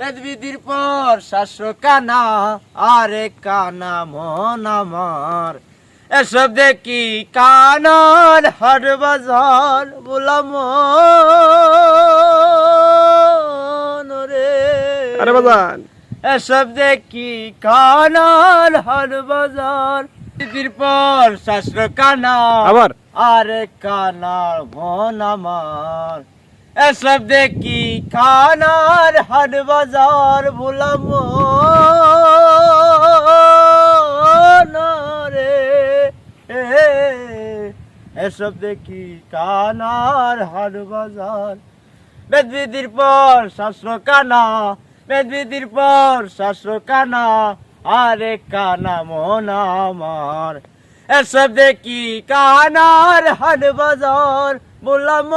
বেদবিধির পর শাস্ত্র কানা আরে কানা মন আমার। এসব দেখি কানার হাট বাজার বলাম রে। আরে বাজান। এসব দেখি কানার হাট বাজার। পর শাস্ত্র কানা আবার। আরে কানার মন আমার। এসব দেখি খানার হাট বাজার ভুলাম রে। এসব দেখি কানার হাট বাজার। বেদবিধির পর শাস্ত্র কানা বেদবিধির পর শাস্ত্র কানা আরে কানা মন আমার। এসব দেখি কানার হাট বাজার বললাম